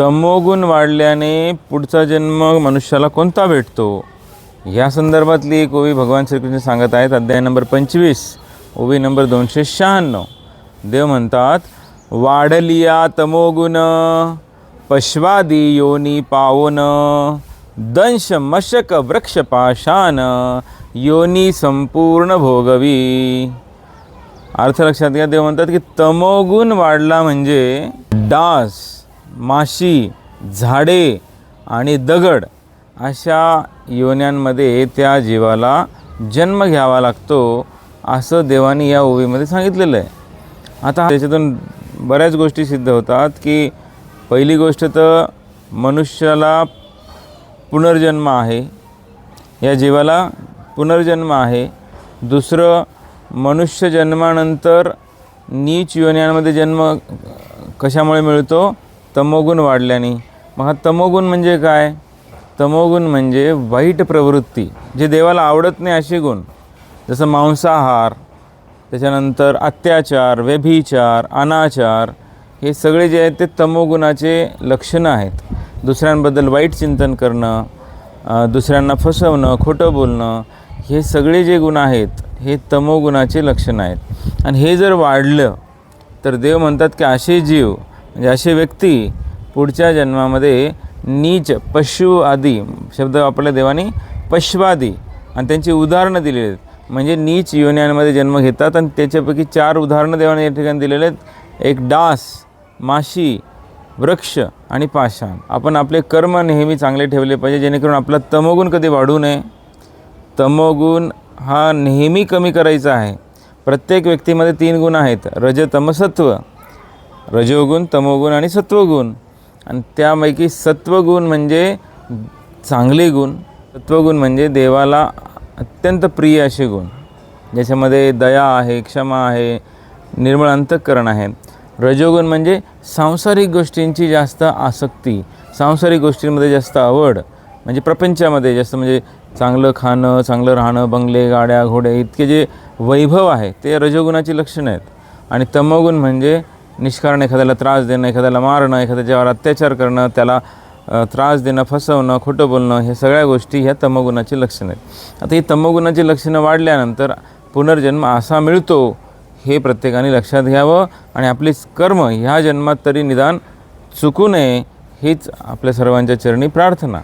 तमोगुण वाढल्याने पुढचा जन्म मनुष्याला कोणता भेटतो? या संदर्भातली एक ओवी भगवान श्रीकृष्ण सांगत आहेत. अध्याय नंबर पंचवीस ओवी नंबर दोनशे शहाण्णव. देव म्हणतात वाढलिया तमोगुण पश्वादी योनी पावन दंश मशक वृक्षपाशान योनी संपूर्ण भोगवी. अर्थ लक्षात घ्या देव म्हणतात की तमोगुण वाढला म्हणजे डास. माशी झाडे आणि दगड अशा योन्यांमध्ये त्या जीवाला जन्म घ्यावा लागतो असं देवाने या ओवीमध्ये सांगितलेलं आहे. आता त्याच्यातून बऱ्याच गोष्टी सिद्ध होतात की पहिली गोष्ट तर मनुष्याला पुनर्जन्म आहे. या जीवाला पुनर्जन्म आहे. दुसरं मनुष्य जन्मानंतर नीच योन्यांमध्ये जन्म कशामुळे मिळतो? तमोगुण वाढल्याने. मग हा तमोगुण म्हणजे काय? तमोगुण म्हणजे वाईट प्रवृत्ती जे देवाला आवडत नाही असे गुण. जसं मांसाहार त्याच्यानंतर अत्याचार व्यभिचार अनाचार हे सगळे जे आहेत ते तमोगुणाचे लक्षणं आहेत. दुसऱ्यांबद्दल वाईट चिंतन करणं दुसऱ्यांना फसवणं खोटं बोलणं हे सगळे जे गुण आहेत हे तमोगुणाचे लक्षणं आहेत. आणि हे जर वाढलं तर देव म्हणतात की असे जीव म्हणजे अशी व्यक्ती पुढच्या जन्मामध्ये नीच पशु आदी शब्द वापरले देवाने पश्वादी आणि त्यांची उदाहरणं दिलेली आहेत. म्हणजे नीच योन्यांमध्ये जन्म घेतात आणि त्याच्यापैकी चार उदाहरणं देवाने या ठिकाणी दिलेले आहेत. एक डास माशी वृक्ष आणि पाषाण. आपण आपले कर्म नेहमी चांगले ठेवले पाहिजे जेणेकरून आपला तमोगुण कधी वाढू नये. तमोगुण हा नेहमी कमी करायचा आहे. प्रत्येक व्यक्तीमध्ये तीन गुण आहेत. रजतमसत्व रजोगुण तमोगुण आणि सत्वगुण. आणि त्यापैकी सत्वगुण म्हणजे चांगले गुण. सत्वगुण म्हणजे देवाला अत्यंत प्रिय असे गुण. ज्याच्यामध्ये दया आहे क्षमा आहे निर्मळ अंतःकरण आहे. रजोगुण म्हणजे सांसारिक गोष्टींची जास्त आसक्ती. सांसारिक गोष्टींमध्ये जास्त आवड. म्हणजे प्रपंचामध्ये जास्त म्हणजे चांगलं खाणं चांगलं राहणं बंगले गाड्या घोडे इतके जे वैभव आहे ते रजोगुणाची लक्षणं आहेत. आणि तमोगुण म्हणजे निष्कारण एखाद्याला त्रास देणं एखाद्याला मारणं एखाद्या एखाद्याच्यावर अत्याचार करणं त्याला त्रास देणं फसवणं खोटं बोलणं हे सगळ्या गोष्टी ह्या तमगुणाची लक्षणं आहेत. आता ही तमगुणाची लक्षणं वाढल्यानंतर पुनर्जन्म असा मिळतो हे प्रत्येकाने लक्षात घ्यावं आणि आपली कर्म ह्या जन्मात तरी निदान चुकू नये हीच आपल्या सर्वांच्या चरणी प्रार्थना.